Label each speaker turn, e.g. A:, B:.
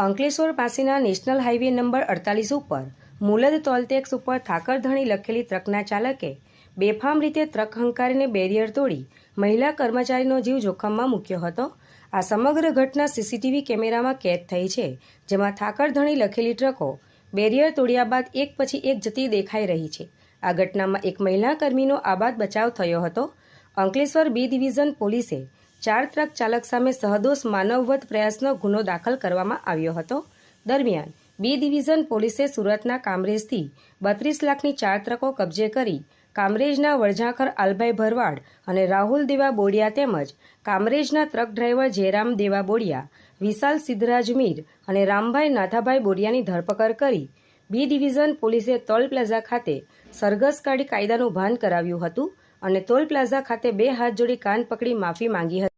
A: અંકલેશ્વર પાસેના national highway number અડતાલીસ ઉપર મુલદ ટોલટેક્સ ઉપર થાકરધણી લખેલી ટ્રકના ચાલકે બેફામ રીતે ટ્રક હંકારીને બેરિયર તોડી મહિલા કર્મચારીનો જીવ જોખમમાં મૂક્યો હતો. આ સમગ્ર ઘટના સીસીટીવી કેમેરામાં કેદ થઈ છે, જેમાં થાકરધણી લખેલી ટ્રકો બેરિયર તોડ્યા બાદ એક પછી એક જતી દેખાઈ રહી છે. આ ઘટનામાં એક મહિલા કર્મીનો આબાદ બચાવ થયો હતો. અંકલેશ્વર બી ડિવિઝન પોલીસે ચાર ટ્રક ચાલક સામે સહદોષ માનવવધ પ્રયાસનો ગુનો દાખલ કરવામાં આવ્યો હતો. દરમિયાન બી ડિવિઝન પોલીસે સુરતના કામરેજથી બત્રીસ લાખની ચાર ટ્રકો કબજે કરી કામરેજના વરઝાખર આલભાઈ ભરવાડ અને રાહુલ દેવા બોડિયા તેમજ કામરેજના ટ્રક ડ્રાઈવર જયરામ દેવા બોડિયા વિશાલ સિદ્ધરાજ મીર અને રામભાઈ નાથાભાઈ બોડિયાની ધરપકડ કરી બી ડિવિઝન પોલીસે ટોલ પ્લાઝા ખાતે સરઘસ કાઢી કાયદાનું ભાન કરાવ્યું હતું અને ટોલ પ્લાઝા ખાતે બે હાથ જોડી કાન પકડી માફી માંગી હતી.